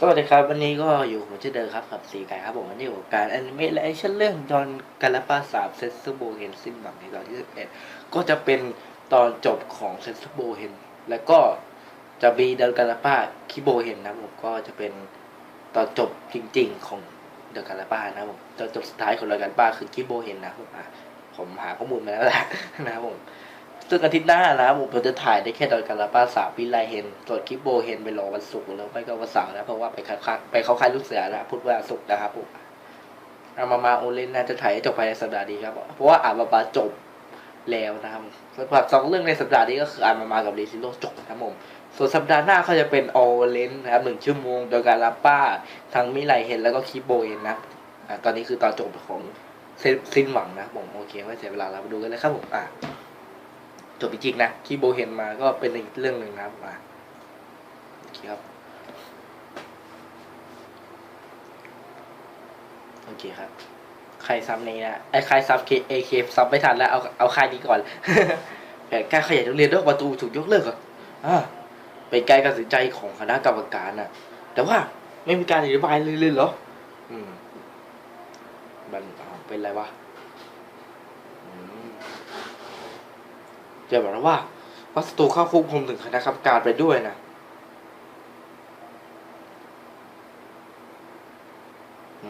สวัสดีครับ วันนี้ก็อยู่ผมชื่อเดิมครับกับสีไก่ครับผมวันนี้อยู่การแอนิเมะและแอคชั่นเรื่องดอนกาลาปาสามเซนซูโบเฮนสิ้นหวังในตอนที่สิบเอ็ดก็จะเป็นตอนจบของเซนซูโบเฮนแล้วก็จะมีดอนกาลาปาคิโบเฮนนะผมก็จะเป็นตอนจบจริง ๆ ของดอนกาลาปานะผมตอนจบสุดท้ายของดอนกาลาปาคือคิโบเฮนนะผมผมหาข้อมูลมาแล้วแหละนะครับผม ซึ่งอาทิตย์หน้านะผมจะถ่ายได้แค่ดอนการาป้าสามวิไลเฮนส่วนคลิปโบเฮนไปรอวันศุกร์แล้วไม่ก็วันเสาร์นะเพราะว่าไปค่ายไปเข้าค่ายลูกเสือนะพุธวันศุกร์นะครับผมอามามาโอเลนน่าจะถ่ายจบภายในสัปดาห์นี้ครับเพราะว่าอามามาจบแล้วนะครับสำหรับสองเรื่องในสัปดาห์นี้ก็คืออามามากับเรซิโลจบนะครับผมส่วนสัปดาห์หน้าเขาจะเป็นโอเลนนะครับหนึ่งชั่วโมงโดยการาป้าทั้งมิไลเฮนแล้วก็คลิปโบเฮนนะตอนนี้คือตอนจบของสิ้นหวังนะผมโอเคไม่เสียเวลาเรามาดูกันเลยครับผมอะ จบจริงๆนะที่โบเห็นมาก็เป็นอีกเรื่องหนึ่งนะมาโอเคครับโอเคครับ ใครซ้ำนี้นะไอ้ใครซ้ำเคเอเคซ้ำไม่ทันแล้วเอาเอาค่ายนี้ก่อนแผนการขยายโรงเรียนนอกประตูถูกยกเลิกเหรออ่าเป็นการตัดสินใจของคณะกรรมการนะแต่ว่าไม่มีการอธิบายเลยเลยเหรอ อืมมันเป็นไรวะอืม จะบอกนะว่าวัสตูเข้าควบคุมถึงคณะกรรมการไปด้วยนะ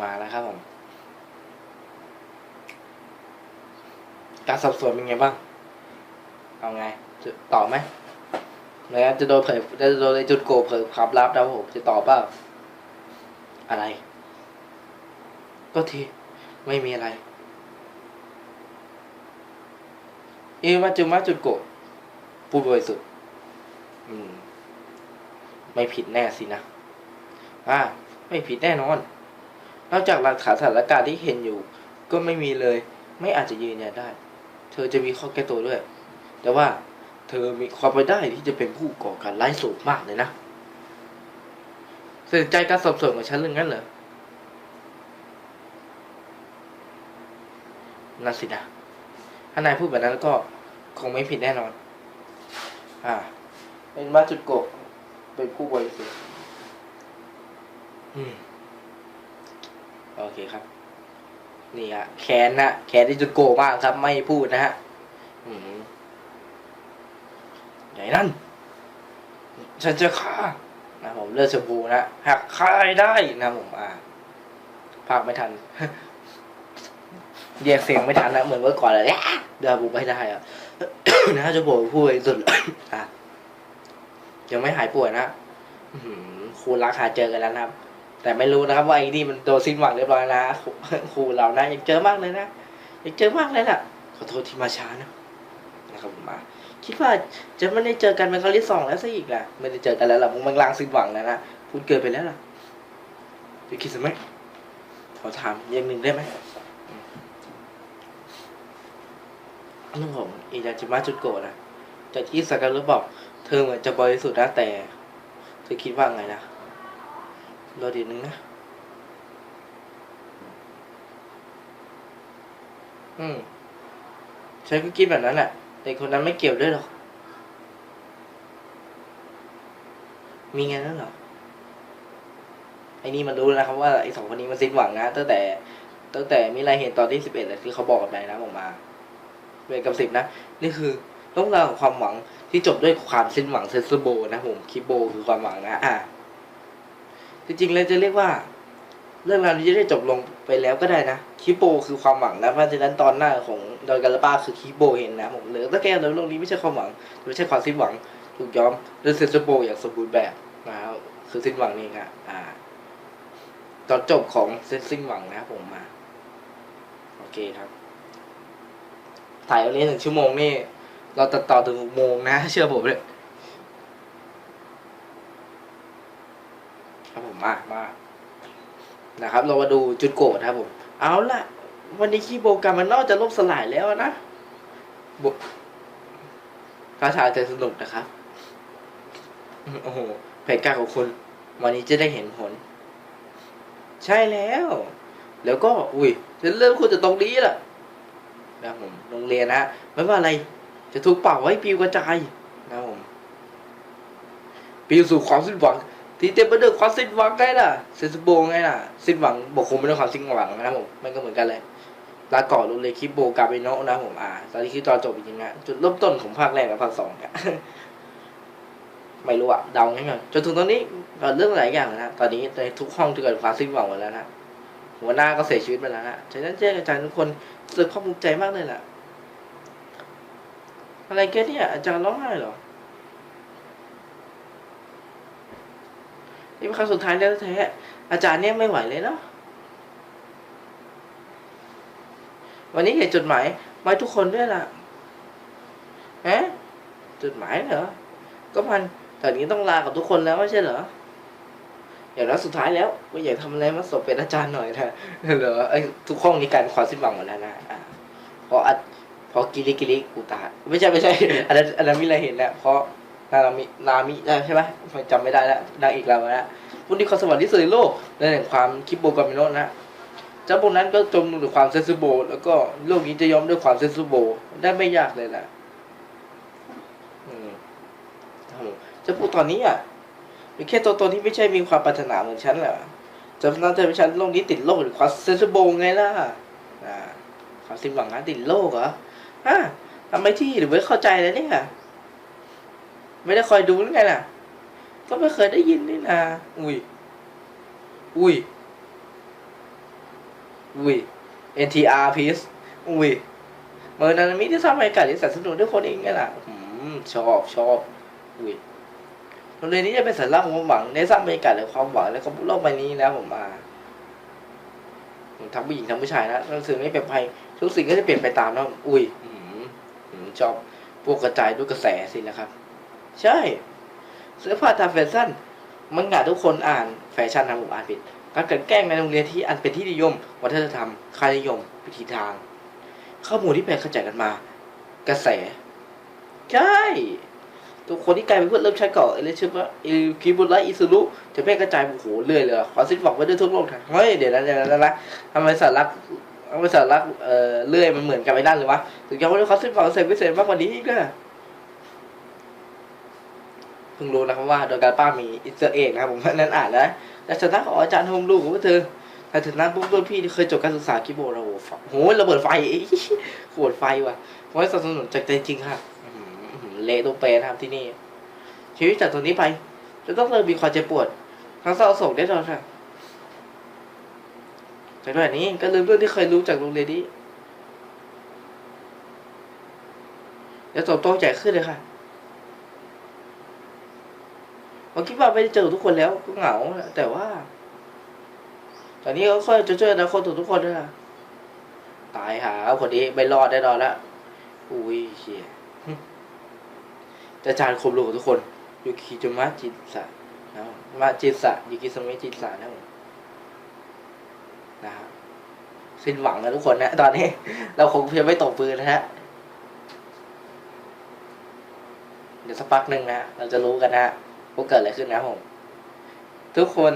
มาแล้วครับผม การสอบสวนเป็นไงบ้าง เอาไงจะตอบไหมไม่งั้นจะโดนเผยจะโดนในจุดโกเผยความลับนะผมจะตอบเปล่าอะไร ก็ทีไม่มีอะไร เอมาจุมาจุดโกะพูดบริสุทธิ์ไม่ผิดแน่สินะอ่าไม่ผิดแน่นอน นอกจากหลักฐานสถานการณ์ที่เห็นอยู่ ก็ไม่มีเลย ไม่อาจจะยืนยันได้ เธอจะมีข้อแก้ตัวด้วย แต่ว่า เธอมีความไปได้ที่จะเป็นผู้ก่อการร้ายสูงมากเลยนะสนใจการสอบสวนของฉันเรื่องนั้นเหรอนั่นสินะ ถ้านายพูดแบบนั้นก็คงไม่ผิดแน่นอน อ่า เป็นมาจุดโกะเป็นผู้บริสุทธิ์อืม โอเคครับ นี่ฮะแขนนะแขนที่จุดโกะมากครับ ไม่พูดนะฮะ อืมใหญ่นั่น ฉันจะฆ่านะผมเลือดชมพูนะหักคายได้นะผมอ่าภาคไม่ทัน แยกเสียงไม่ทันนะเหมือนเมื่อก่อนเลยเดี๋ยวผมไม่ได้อะนะจะบอกพูดสุดอะยังไม่หายป่วยนะครูรักหาเจอกันแล้วนะครับ แต่ไม่รู้นะครับว่าไอ้นี่มันโดนสิ้นหวังเรียบร้อยนะครูครูเรานะยังเจอมากเลยนะยังเจอมากเลยน่ะขอโทษที่มาช้านะนะครับผมมาคิดว่าจะไม่ได้เจอกันเป็นครั้งที่สองแล้วซะอีกนะไม่ได้เจอกันแล้วล่ะมึงมันลางสิ้นหวังแล้วนะพูดเกินไปแล้วล่ะจะคิดสักไหมขอถามอย่างหนึ่งได้ไหม เรื่องของอิยาจิมะจุดโกะนะจากที่สาการุบอก เธอเหมือนจะบริสุทธิ์นะแต่ เธอคิดว่าไงนะรอดีนึงนะ อืมฉันก็คิดแบบนั้นแหละ แต่คนนั้นไม่เกี่ยวด้วยหรอก มีไงนั่นหรอ ไอ้นี่มันรู้แล้วนะครับว่าไอ้สองคนนี้มันสิ้นหวังนะตั้งแต่ ตั้งแต่มิไรเห็นตอนที่สิบเอ็ดเลยที่เขาบอกกับนายนะออกมา เวรกับสิบนะ นี่คือเรื่องราวของความหวังที่จบด้วยความสิ้นหวังเซนซโบนะผมคิโบคือความหวังนะ อะจริงๆแล้วจะเรียกว่า เรื่องราวนี้จะได้จบลงไปแล้วก็ได้นะคิโบคือความหวังนะเพราะฉะนั้นตอนหน้าของดอยกาลาปาคือคิโบเห็นนะผมเหลือแต่แก้วในโลกนี้ไม่ใช่ความหวังไม่ใช่ความสิ้นหวังถูกยอมด้วยเซนซโบอย่างสมบูรณ์แบบนะครับคือสิ้นหวังนี่ครับอ่า ตอนจบของเซนสิ้นหวังนะผมมา โอเคครับ ถ่ายวันนี้หนึ่งชั่วโมงนี่ เราตัดต่อถึงหกโมงนะ เชื่อผมเลยครับผมมามานะครับ เรามาดูจุดโกรธนะครับผม เอาล่ะ วันนี้คีย์โบร์ดการมันนอกจะล่มสลายแล้วนะบท้าทายแต่สนุกนะครับ โอ้โหแผนการของคุณ วันนี้จะได้เห็นผล ใช่แล้ว แล้วก็ อุ้ยจะเริ่มคุณจะตรงนี้แหละ นะผมโรงเรียนนะไม่ว่าอะไร จะถูกเป่าไว้ปิวกระจายนะผมปิวสู่ความสิ้นหวัง ทีเต็มไปด้วยความสิ้นหวังไงล่ะเซนสโบไงล่ะสิ้นหวังบอกคงไม่ด้วยความสิ้นหวังนะผมมันก็เหมือนกันเลยลาก่อนรูเลยคิปโบกาเบโนะนะผมอ่าตอนนี้คือตอนจบจริงๆนะจุดเริ่มต้นของภาคแรกกับภาคสองเนี่ยไม่รู้อะเดาง่ายๆจนถึงตอนนี้เรื่องหลายอย่างนะตอนนี้ในทุกห้องที่เกิดความสิ้นหวังหมดแล้วนะ หัวหน้าก็เสียชีวิตไปแล้วนะฉะนั้นแจ้งอาจารย์ทุกคนรู้สึกความภูมิใจมากเลยแหละอะไรแกเนี่ย อาจารย์ร้องไห้เหรอ นี่เป็นครั้งสุดท้ายแล้วแท้อาจารย์เนี่ยไม่ไหวเลยเนาะวันนี้เห็นจดหมายมาให้ทุกคนด้วยล่ะฮะจดหมายเหรอ ก็มันแตอนนี้ต้องลากับทุกคนแล้วไม่ใช่เหรอ อย่างนั้นสุดท้ายแล้วก็อยากทำอะไรมาสบเป็นอาจารย์หน่อยนะเหรอไอ้ทุกห้องนี้การความสิ้นหวังหมดแล้วนะอะเพราะเพราะกิริกิริกูตา ไม่ใช่ไม่ใช่อันนั้นอันนั้นมิเราเห็นแล้วเพราะนารามินามิใช่ไหมจำไม่ได้แล้วนางอีกแล้วนะผู้ที่ความสวรรค์ที่สุดในโลกในแห่งความคิดโบกามิโนนะเจ้าพวกนั้นก็จมลงด้วยความเซนซิโบ แล้วก็โลกนี้จะยอมด้วยความเซนซิโบ ได้ไม่ยากเลยนะอืมครับผมเจ้าพวกตอนนี้อะ มีแค่ตัวตนที่ไม่ใช่มีความปรารถนาเหมือนฉันแหละจำนั้นเธอเป็นฉันโลกนี้ติดโลกหรือความเซนซิโบไงล่ะความสิ้นหวังนะติดโลกเหรอฮะทำไมที่หรือไม่เข้าใจเลยเนี่ยไม่ได้คอยดูหรือไงล่ะ ก็ไม่เคยได้ยินนี่นะอุ้ย อุ้ย อุ้ย NTR piece อุ้ยเมอร์นานามิที่สร้างบรรยากาศที่สนสนุกด้วยคนเองไงล่ะอืมชอบชอบอุ้ย โรงเรียนนี้จะเป็นสัญลักษณ์ของความหวังในสร้างบรรยากาศและความหวังและความโลกใบนี้แล้วผมมาทั้งผู้หญิงทั้งผู้ชายนะหนังสือไม่เปลี่ยนไปทุกสิ่งก็จะเปลี่ยนไปตามนะอุ้ยอืมอืมชอบพวกกระจายด้วยกระแสสินะครับ ใช่เสื้อผ้าตามแฟชั่นมันงาทุกคนอ่านแฟชั่นนะผมอ่านผิดการกลันแกล้งในโรงเรียนที่อันเป็นที่นิยม วัฒนธรรมค่านิยมวิธีทาง ข้อมูลที่แพร่กระจายกันมา กระแส ใช่ ทุกคนที่กลายเป็นเพื่อนเริ่มใช้เกาะเอเลชิบะอิคิบุระอิสุรุจะแพร่กระจายโอ้โหเรื่อยเลยขอสิ้นหวังไว้ด้วยทั่วโลกนะเฮ้ยเดี๋ยวนะเดี๋ยวนะเดี๋ยวนะทำไมสารักทำไมสารักเอ่อเรื่อยมันเหมือนกับไอ้นั่นเลยวะถึงจะว่าเขาสิ้นหวังเสร็จพิเศษมากกว่านี้อีกนะเพิ่งรู้นะครับว่าโดยการป้ามีอิสเอร์เอกนะครับผมนั้นอ่านแล้วแต่ชนะของอาจารย์โฮมลูกของเธอแต่ถึงนั้นพวกรุ่นพี่ที่เคยจบการศึกษาคิโบเราโอ้โหระเบิดไฟขวดไฟว่ะขอให้สนับสนุนจากใจจริงค่ะ เละตัวเปนะครับที่นี่ ชีวิตจากตรงนี้ไป จะต้องเริ่มมีความเจ็บปวดทั้งเศร้าโศกได้ตลอดค่ะจากแบบนี้ก็ลืมเรื่องที่เคยรู้จากโรงเรียนนี้แล้วโตโตใหญ่ขึ้นเลยค่ะผมคิดว่าไม่ได้เจอทุกคนแล้วก็เหงา แต่ว่า ตอนนี้ก็ค่อยจะเจออนาคตทุกคนด้วยนะตายหาคนนี้ไม่รอดแน่นอนละอุ้ยเชี่ย จะจานคมรู้กับทุกคนยูคิจุมะจิตสะนะมาจิตสะยูกิสมิจิตสะนะผมนะครับสิ้นหวังนะทุกคนนะตอนนี้ เราคงเพียงไม่ตกปืนนะฮะเดี๋ยวสักพักหนึ่งนะเราจะรู้กันนะฮะว่าเกิดอะไรขึ้นนะผมทุกคน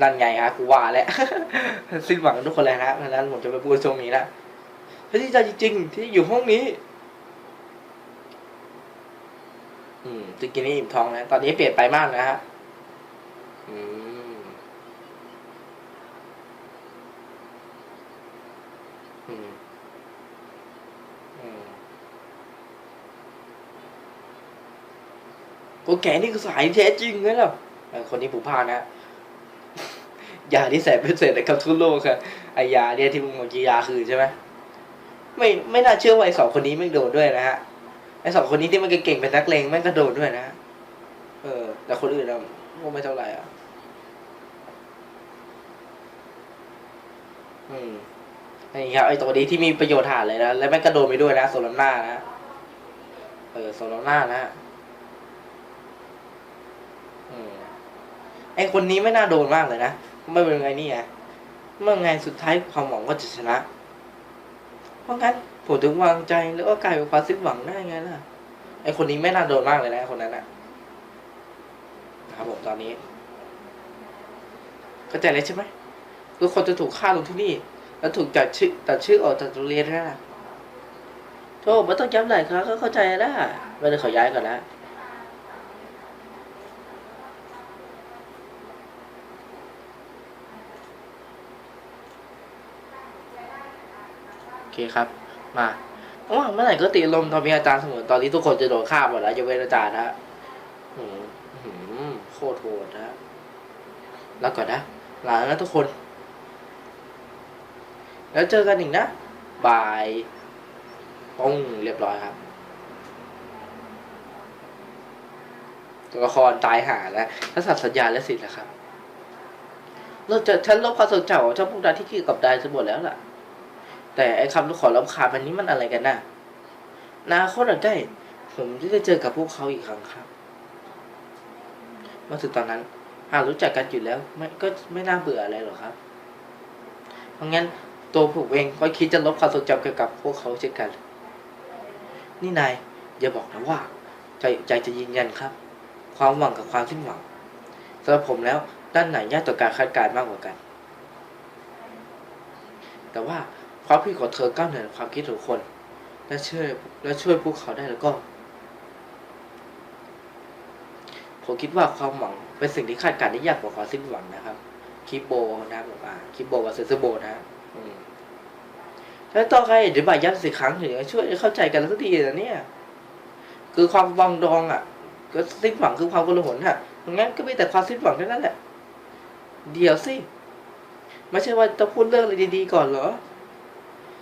นั่นไงฮะกูว่าแล้วสิ้นหวังทุกคนเลยนะเพราะฉะนั้นผมจะไปพูดช่วงนี้นะพระที่ใจจริง ๆ ที่อยู่ห้องนี้ อืมจริงๆนี่อิ่มท้องนะ ตอนนี้เปลี่ยนไปมากนะฮะอืมอืมอืมคนแก่นี่คือสายแท้จริงเลยเหรอเออคนนี้ผูกผ้านะ ยาที่แสบเป็นเศษกับทั่วโลกค่ะไอยาเนี่ยที่มึงบอกยาคือใช่ไหมไม่ไม่น่าเชื่อว่าไอสองคนนี้ไม่โดนด้วยนะฮะ ไอสองคนนี้ที่มันเก่งๆเป็นนักเลงแม่งก็โดนด้วยนะ เออ แต่คนอื่นอะก็ไม่เท่าไหร่อะ อืมนี่ครับไอตัวนี้ที่มีประโยชน์ฐานเลยนะ แล้วแม่งก็โดนไปด้วยนะโซลหน้านะ เออโซลหน้านะอืมไอคนนี้ไม่น่าโดนมากเลยนะ ไม่เป็นไงนี่ไงเมื่อไงสุดท้ายความหวังก็จะชนะ เพราะงั้น ผมถึงวางใจแล้วก็กลายเป็นความสิ้นหวังได้ไงล่ะ ไอคนนี้ไม่น่าโดนมากเลยนะคนนั้นอะนะครับผมตอนนี้เข้าใจเลยใช่ไหมทุกคนจะถูกฆ่าลงที่นี่ แล้วถูกจัดชื่อตัดชื่อออกจากโรงเรียนนะโทษไม่ต้องย้ำหลายครั้งก็เข้าใจแล้วไม่ได้ขอย้ายก่อนละโอเคครับ มาว่าเมื่อไหร่ก็ติลมทอมีอาจารย์เสมอตอนนี้ทุกคนจะโดนฆ่าหมดแล้วยกเว้นอาจารย์นะฮะหืมหืมโคตรโหดนะแล้วก่อนนะลาแล้วนะทุกคน แล้วเจอกันอีกนะบายป้องเรียบร้อยครับ ตัวละครตายหาแล้วถ้าสัตว์สัญญาและสิทธิ์นะครับเราจะฉันลบความทรงจของเจ้าพวกนั้นที่เกี่ยวกับได้จะหมดแล้วล่ะ แต่ไอ้คำขอรำคาญมันนี้มันอะไรกันน่ะนาคตรได้ ผมจะได้เจอกับพวกเขาอีกครั้งครับมาถึงตอนนั้นหากรู้จักกันอยู่แล้วไม่ก็ไม่น่าเบื่ออะไรหรอกครับ เพราะงั้นตัวผมเองก็คิดจะลบความทรงจำเกี่ยวกับพวกเขาเช่นกัน นี่นายอย่าบอกนะว่า ใจใจจะยืนยันครับ ความหวังกับความสิ้นหวังสำหรับผมแล้วด้านไหนยากต่อการคาดการณ์มากกว่ากัน แต่ว่า ความคิดของเธอก้าวเหนือความคิดของคน และช่วยและช่วยพวกเขาได้แล้วก็ ผมคิดว่าความหวังเป็นสิ่งที่คาดการณ์ได้ยากกว่าความสิ้นหวังนะครับคิโบนะครับอ่าคิโบกับเซซอร์โบนะแล้วต้องใครอธิบายย้ำสิครั้งถึงจะช่วยเข้าใจกันสักทีนะเนี่ย คือความวังดองอะ ก็สิ้นหวังคือความกลาหนฮะงั้นก็มีแต่ความสิ้นหวังเท่านั้นแหละ เดี๋ยวสิ ไม่ใช่ว่าต้องพูดเรื่องอะไรดีๆก่อนเหรอ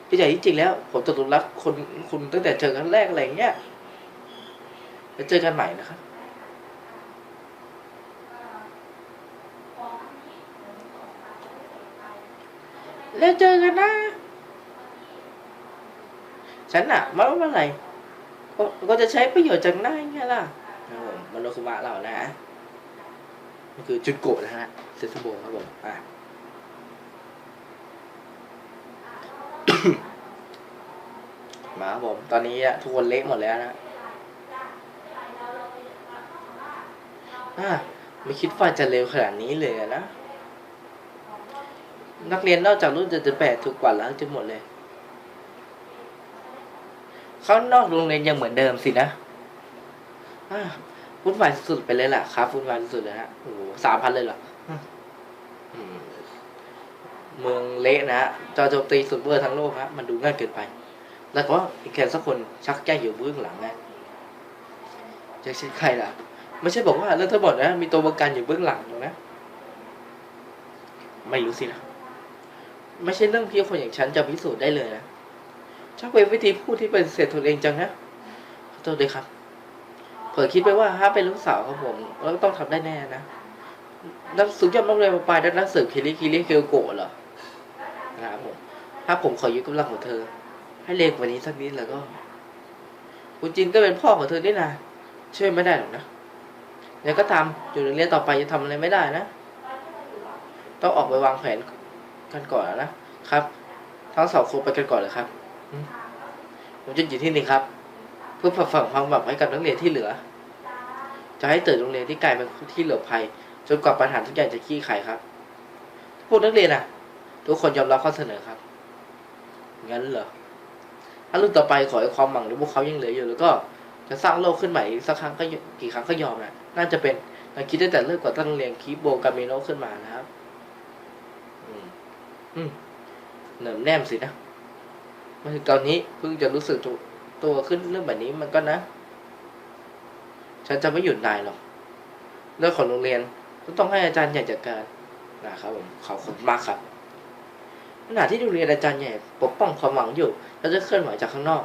ที่ใหญ่ที่จริงแล้ว ผมตกหลุมรักคนคุณตั้งแต่เจอครั้งแรกอะไรอย่างเงี้ยแล้วเจอกันใหม่นะครับแล้วเจอกันนะ ฉันอะมาว่าเมื่อไหร่ก็ก็จะใช้ประโยชน์จากนายไงล่ะนะครับผมมันโนคุมะเรานะ นี่คือจุดโกะนะฮะเซซุโบครับผมอะ มาครับผม ตอนนี้อะทุกคนเละหมดแล้วนะอะไม่คิดว่าจะเร็วขนาดนี้เลยนะ นักเรียนนอกจากรุ่นเจ็ดแปดถูกกว่าแล้วจะหมดเลย เขานอกโรงเรียนยังเหมือนเดิมสินะอ่าวุ่นวายสุดๆไปเลยล่ะครับวุ่นวายสุดๆเลยฮะโอ้โหสามพันเลยเหรอ เมืองเละนะฮะจอโจมตีสุดเวอร์ทั้งโลกฮะมันดูง่ายเกินไป แล้วก็อีกแค่สักคนชักแก้อยู่เบื้องหลังนะจะใช่ใครล่ะ ไม่ใช่บอกว่าเรื่องทั้งหมดนะ มีตัวประกันอยู่เบื้องหลังหรอกนะ ไม่รู้สินะ ไม่ใช่เรื่องที่คนอย่างฉันจะพิสูจน์ได้เลยนะชอบเป็นวิธีพูดที่เป็นเสร็จตัวเองจังนะขอโทษด้วยครับเผอคิดไปว่าถ้าเป็นลูกสาวของผมเราก็ต้องทำได้แน่นะนักสุดยอดนักเรียนมาปลายนักสืบคิริคิริเกลโกะเหรอ ครับผมถ้าผมขอยึดกำลังของเธอ ให้เร็วกว่านี้สักนิดแล้วก็ คุณจินก็เป็นพ่อของเธอด้วยนะช่วยไม่ได้หรอกนะเดี๋ยวก็ทำอยู่โรงเรียนต่อไปจะทำอะไรไม่ได้นะ ต้องออกไปวางแผนกันก่อนนะครับ ทั้งสองคนไปกันก่อนเลยครับผมจะอยู่ที่นี่ครับ เพื่อฝังความหวังให้กับนักเรียนที่เหลือ จะให้เตื่นโรงเรียนที่กลายเป็นที่เหลือภัยจนกว่าปัญหาทุกอย่างจะคลี่คลายครับ พวกนักเรียนอะ ทุกคนยอมรับข้อเสนอครับงั้นเหรอถ้ารุ่นต่อไปขอให้ความหวังหรือพวกเขายังเหลืออยู่ แล้วก็จะสร้างโลกขึ้นใหม่อีกสักครั้งก็กี่ครั้งก็ยอมนะน่าจะเป็นเราคิดได้แต่เลิกก่อตั้งเรียนคีโบกาเมโนขึ้นมานะครับ อืมอืมเหนิมแนมสินะมาถึงตอนนี้เพิ่งจะรู้สึกตัวตัวขึ้นเรื่องแบบนี้มันก็นะ ฉันจะไม่หยุดนายหรอกเรื่องของโรงเรียนก็ต้องให้อาจารย์ใหญ่จัดการนะครับผมขอบคุณมากครับ ขณะที่โรงเรียนอาจารย์ใหญ่ปกป้องความหวังอยู่แล้วจะเคลื่อนไหวจากข้างนอก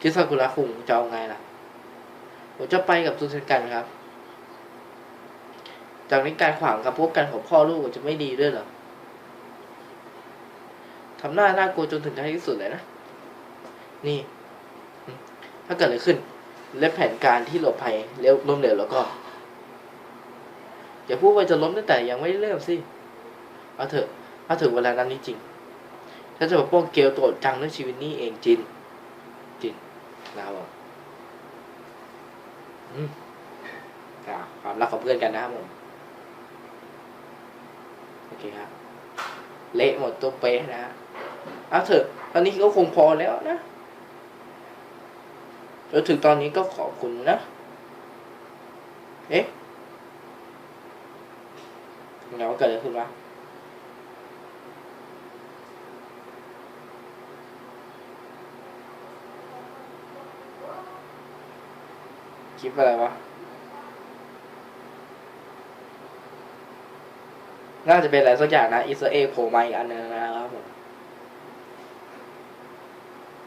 คิดซากุระคุงจะเอาไงล่ะ ผมจะไปกับซูเซนกันครับ จากนี้การขวางกับพบกันของพ่อลูกจะไม่ดีด้วยเหรอทำหน้าน่ากลัวจนถึงท้ายที่สุดเลยนะ นี่ ถ้าเกิดอะไรขึ้น และแผนการที่หลบภัยเร็วล้มเหลวแล้วก็ อย่าพูดว่าจะล้มตั้งแต่ยังไม่เริ่มสิ เอาเถอะเอาถึงเวลานั้นนี้จริงถ้าจะมาป้องเกลโตดจังเรื่องชีวิตนี้เองจิน จินนะครับผมอืมอ่าความรักของเพื่อนกันนะครับผม โอเคครับ เละหมดตัวเป๊ะนะเอาเถอะ ตอนนี้ก็คงพอแล้วนะจนถึงตอนนี้ก็ขอบคุณนะ เอ๊ะเงาเกิดอะไรขึ้นวะ คลิปอะไรวะ น่าจะเป็นอะไรสักอย่างนะอิสเอโผล่มาอีกอันนึงนะครับผม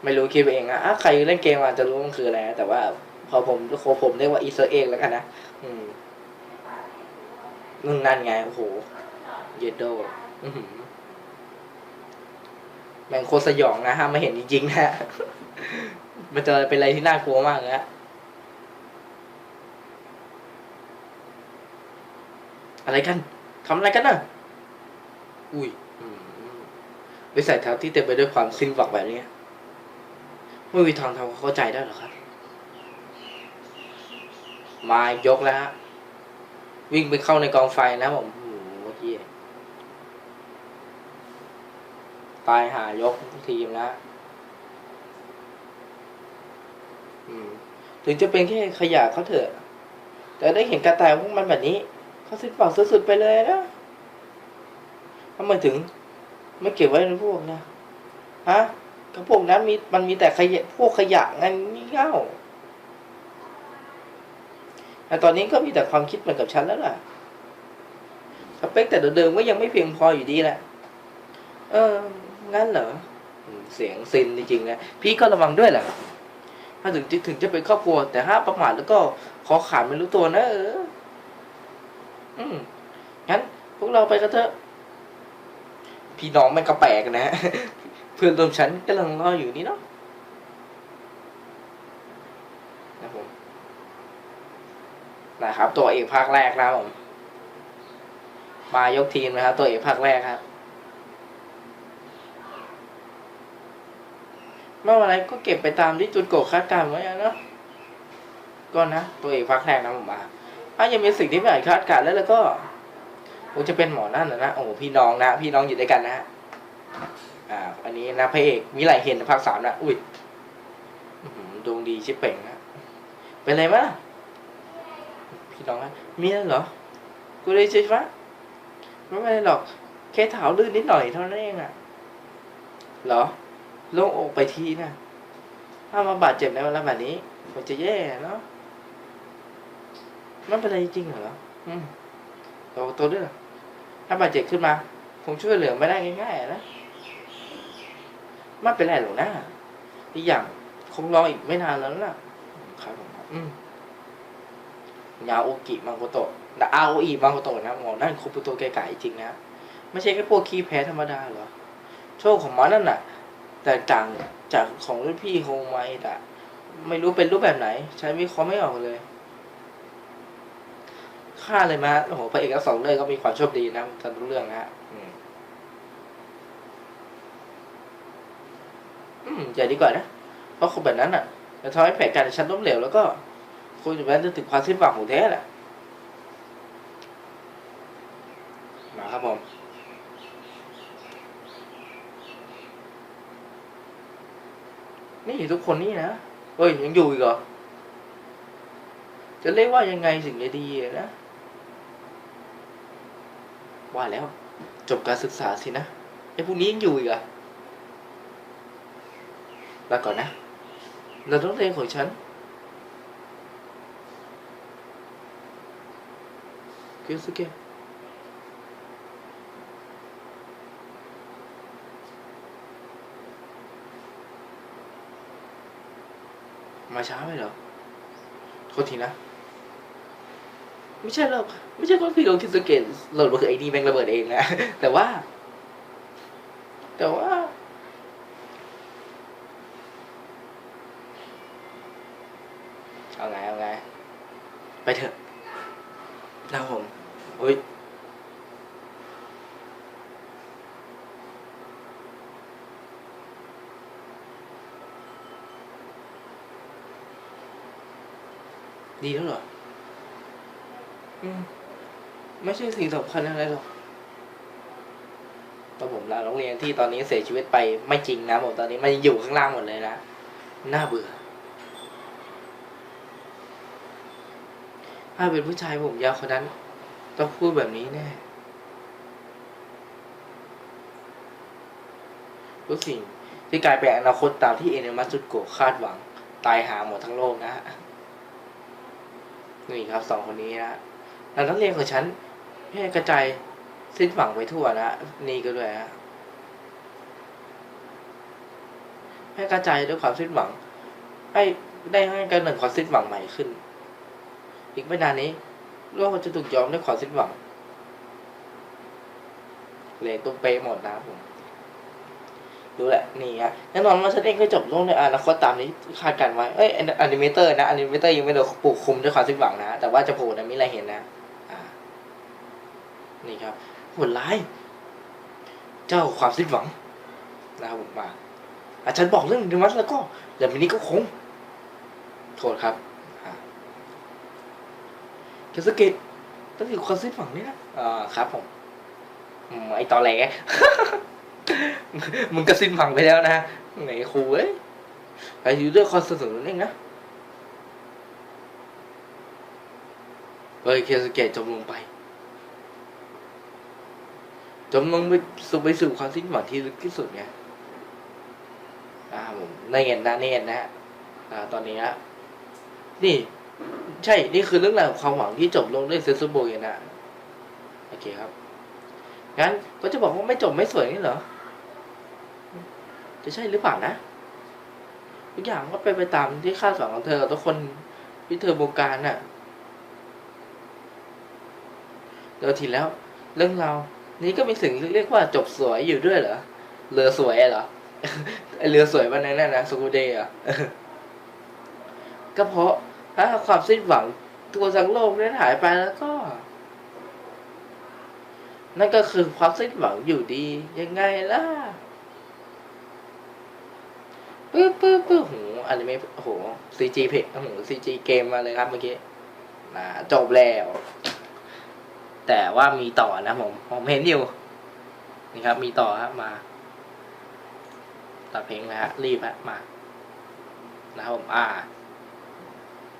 ไม่รู้คิดเองอะใครเล่นเกมอาจจะรู้มันคืออะไรนะแต่ว่า พอผมโคผมเรียกว่าอีสเอแล้วกันนะอืมนั่นนั่นไง โอ้โห เยดโดแม่งโคสยองนะฮะไม่เห็นจริงๆนะ มันจะเป็นอะไรที่น่ากลัวมากเลยฮะ อะไรกันทำอะไรกันน่ะ อุ้ยวิสัยทัศน์ที่เต็มไปด้วยความสิ้นหวังแบบนี้ไม่มีทางทำควาเข้าใจได้หรอครับ มายกแล้วฮะวิ่งไปเข้าในกองไฟนะผมโอ้โหเมื่อกี้ตายหายกทีมแล้วถึงจะเป็นแค่ขยะเขาเถอะ แต่ได้เห็นกระต่ายพวกมันแบบนี้ เขาสิ้นหวังสุดๆไปเลยนะทำไมถึง ไม่เก็บไว้ในพวกนะฮะกระพวกนั้นมีมันมีแต่ขยะพวกขยะงั้นงี่เง่าแต่ตอนนี้ก็มีแต่ความคิดเหมือนกับฉันแล้วล่ะสเปคแต่เดิมก็ยังไม่เพียงพออยู่ดีแหละ เออ งั้นเหรอ เสียงซินจริงๆนะ พี่ก็ระวังด้วยแหละถ้าถึงถึงจะเป็นครอบครัว แต่ถ้าประมาทแล้วก็ขอขาดไม่รู้ตัวนะเออ อืมงั้นพวกเราไปกันเถอะ พี่น้องแม่งก็แปลกนะ เพื่อนร่วมชั้นกำลังรออยู่นี่เนาะนะผมนะครับ ตัวเอกภาคแรกนะผม มายกทีมนะครับ ตัวเอกภาคแรกครับไม่ว่าอะไรก็เก็บไปตามที่จุดโกคาดการไว้เนาะก็นะ ตัวเอกภาคแรกนะผมมา ถ้ายังมีสิ่งที่ไม่อาจคาดการณ์แล้วแล้วก็ผมจะเป็นหมอนั่นนะนะโอ้พี่น้องนะ พี่น้องอยู่ด้วยกันนะฮะอ่า อันนี้นะพระเอกมีหลายเห็นภาคสามนะอุ้ยดวงดีชิเป่งนะเป็นไรมะพี่น้องนะมีอะไรเหรอกูเลยใช่ไหมไม่เป็นไรหรอก แค่เท้าลื่นนิดหน่อยเท่านั้นเองอะเหรอโล่งอกไปทีนะถ้ามาบาดเจ็บในเวลาแบบนี้มันจะแย่เนาะ ไม่เป็นไรจริงเหรออืมตัวตัวด้วยเหรอถ้าบาดเจ็บขึ้นมาคงช่วยเหลือไม่ได้ง่ายๆนะไม่เป็นไรหรอกนะอีกอย่างคงรออีกไม่นานแล้วล่ะครับผมอืมยาโอกิมังโกโตะแต่อาโออีมังโกโตะนะหมอนั่นคุปุโตะแก่ๆจริงนะไม่ใช่แค่พวกขี้แพ้ธรรมดาเหรอโชคของมันนั่นน่ะแต่ต่างจากของรุ่นพี่โฮไมแต่ไม่รู้เป็นรูปแบบไหน ใช้วิเคราะห์ไม่ออกเลย ค่าเลยมาโอ้โหพระเอกทั้งสองเรื่องก็มีความโชคดีนะทั้งทุกเรื่องนะฮะอืมอย่าดีกว่านะ เพราะคนแบบนั้นอะจะทำให้แผนการฉันล้มเหลวแล้วก็คุณจะแม้จะถึงความสิ้นหวังของแท้แหละมาครับผมนี่ทุกคนนี่นะเฮ้ยยังอยู่อีกเหรอจะเรียกว่ายังไงสิ่งจะดีนะ ว่าแล้ว จบการศึกษาสินะไอ้พวกนี้ยังอยู่อีกเหรอลาก่อนนะเราต้องเรียนของฉันเกียวสุเกะมาช้าไปเหรอโทษทีนะ ไม่ใช่หรอกไม่ใช่ความผิดนคิสเกนหล่นมาคือไอ้นี่แม่งระเบิดเองนะแต่ว่า แต่ว่า เอาไงเอาไง ไปเถอะนะผมอุ้ย ดีแล้วเหรอ อืม ไม่ใช่สิ่งสำคัญอะไรหรอกตอนผมลาโรงเรียนที่ตอนนี้เสียชีวิตไปไม่จริงนะผมตอนนี้มันอยู่ข้างล่างหมดเลยนะน่าเบื่อ ถ้าเป็นผู้ชายผมยาวคนนั้น ต้องพูดแบบนี้แน่ทุกสิ่งที่กลายเป็นอนาคตตามที่เอเนมัสจุดโกคาดหวัง ตายหาหมดทั้งโลกนะฮะนี่ครับสองคนนี้นะแล้วนักเรียนของฉัน ให้กระจายสิ้นหวังไปทั่วนะนี่ก็ด้วยฮะให้กระจายด้วยความสิ้นหวังให้ได้ให้กันหนึ่งความสิ้นหวังใหม่ขึ้น อีกไม่นานนี้โลกจะถูกย้อมด้วยความสิ้นหวังเลยตุ้มเป๊ะหมดนะผมดูแหละนี่ฮะแน่นอนว่าฉันเองก็จบโลงในอนาคตตามนี้คาดการณ์ไว้เอ้ยอนิเมเตอร์นะอนิเมเตอร์ยังไม่โดนปลูกคุมด้วยความสิ้นหวังนะ แต่ว่าจะโผล่นะมิไรเห็นนะ นี่ครับโหดร้าย เจ้าความสิ้นหวังนะครับผมมาอาจารย์บอกเรื่องดิมัสแล้วก็อย่างนี้ก็คง โทษครับเคสเกตต้องอยู่ความสิ้นหวังนี่นะอ่าครับผมไอตอแหลมึงก็สิ้นหวังไปแล้วนะไหนครูเอ้ยไปอยู่ด้วยความสนุกนั่นเองนะเฮ้ยเคสเกตจมลงไป จมลงไปสู่ไปสู่ความสิ้นหวังที่ลึกที่สุดไงอ่าผมในเห็นนะนี่เห็นนะฮะอ่า ตอนนี้ฮะนี่ ใช่ นี่คือเรื่องราวของความหวังที่จบลงด้วยเซนซูโบเกนะโอเคครับงั้นก็จะบอกว่าไม่จบไม่สวยนี่เหรอ จะใช่หรือเปล่านะทุกอย่างก็เป็นไปตามที่คาดหวังของเธอกับทุกคนที่เธอบงการน่ะเดี๋ยวทีแล้ว เรื่องเราว นี้ก็มีสิ่งเรียกว่าจบสวยอยู่ด้วยเหรอเรือสวยเหรอเรือสวยวันนั้นนะสกูเดย์อะก็เพราะถ้าความสิ้นหวังตัวทั้งโลกนั้นหายไปแล้วก็ นั่นก็คือความสิ้นหวังอยู่ดี ยังไงล่ะปึ๊บปึ๊บปึ๊บโหอันนี้ไม่โอ้โหซีจีเพโอ้โหซีจีเกมมาเลยครับเมื่อกี้นะจบแล้ว แต่ว่ามีต่อนะผมผมเห็นอยู่นี่ครับ มีต่อครับมาตัดเพลงนะฮะรีบฮะมา นะครับผมอ่า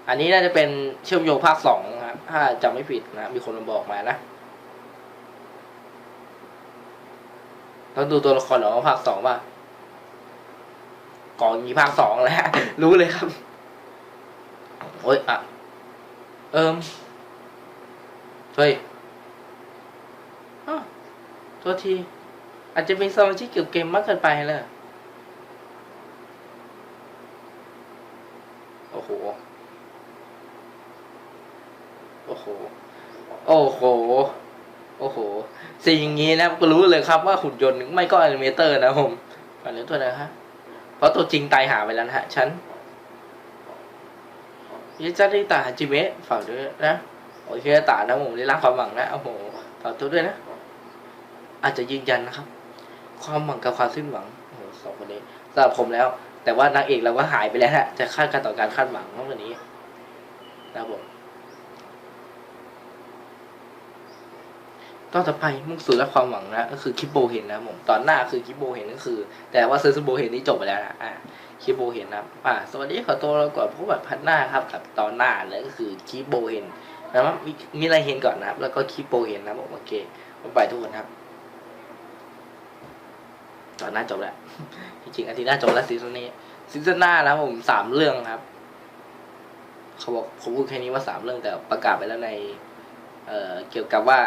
อันนี้น่าจะเป็นเชื่อมโยงภาคสองนะครับถ้าจำไม่ผิดนะ มีคนมาบอกมานะต้องดูตัวละครหรอว่าภาคสองป่ะก่อนมีภาคสองแล้วรู้เลยครับ โอ้ยอะ เอิมเฮ้ยอ้าวโตัวที อาจจะมีสมาชิกเกี่ยวเกมมากเกินไปเลยโอ้โห โอ้โห โอ้โห โอ้โห สิ่งอย่างนี้นะก็รู้เลยครับว่าหุ่นยนต์ไม่ก็อนิเมเตอร์นะผมอันนี้ตัวไหนฮะเพราะตัวจริงตายหาไปแล้วนะฮะ ฉันยิจาริตาจิเมะฝากด้วยนะ โอเคตานะผมได้รับความหวังนะ โอ้โห ฝากตัวด้วยนะ อาจจะยืนยันนะครับ ความหวังกับความสิ้นหวังโอ้โหสองคนนี้สำหรับผมแล้ว แต่ว่านางเอกเราก็หายไปแล้วฮะจะคาดการต่อการคาดหวังเท่านี้นะครับผมตอนต่อไปมุ่งสู่และความหวังนะก็คือคิปโบเห็นนะผมตอนหน้าคือคิปโบเห็นก็คือ แต่ว่าเซอร์ซูโบเห็นนี่จบไปแล้วนะอ่าคิปโบเห็นนะอ่าสวัสดีขอตัวเราก่อนพบแบบพันหน้าครับกับตอนหน้าเลยก็คือคิปโบเห็นนะครับมีมีอะไรเห็นก่อนนะครับ แล้วก็คิปโบเห็นนะผมโอเคบ๊ายบายทุกคนครับ ตอนหน้าจบแล้วจริงๆอาทิตย์หน้าจบแล้วซีซั่นนี้ซีซั่นหน้านะครับผมสามเรื่องครับ เขาบอกผมพูดแค่นี้ว่าสามเรื่องแต่ประกาศไปแล้วใน เอ่อเกี่ยวกับว่า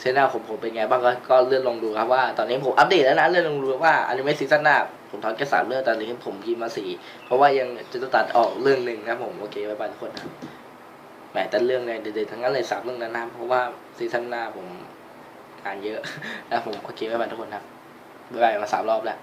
เซนหน้าผมผมเป็นไงบ้างก็ก็เลื่อนลงดูครับว่าตอนนี้ผมอัปเดตแล้วนะเลื่อนลงดูว่าอนิเมะซีซั่นหน้าผมทอนแค่สามเรื่องตอนนี้ผมยิมมาสี่เพราะว่ายังจะตัดออกเรื่องหนึ่งนะครับผมโอเคบ๊ายบายทุกคนครับแหมแต่เรื่องเนี่ยเด็ดๆทั้งนั้นเลยสามเรื่องนั้นนะเพราะว่าซีซั่นหน้าผมงานเยอะนะผมโอเคบ๊ายบายทุกคนครับ ไปมาสามรอบแล้ว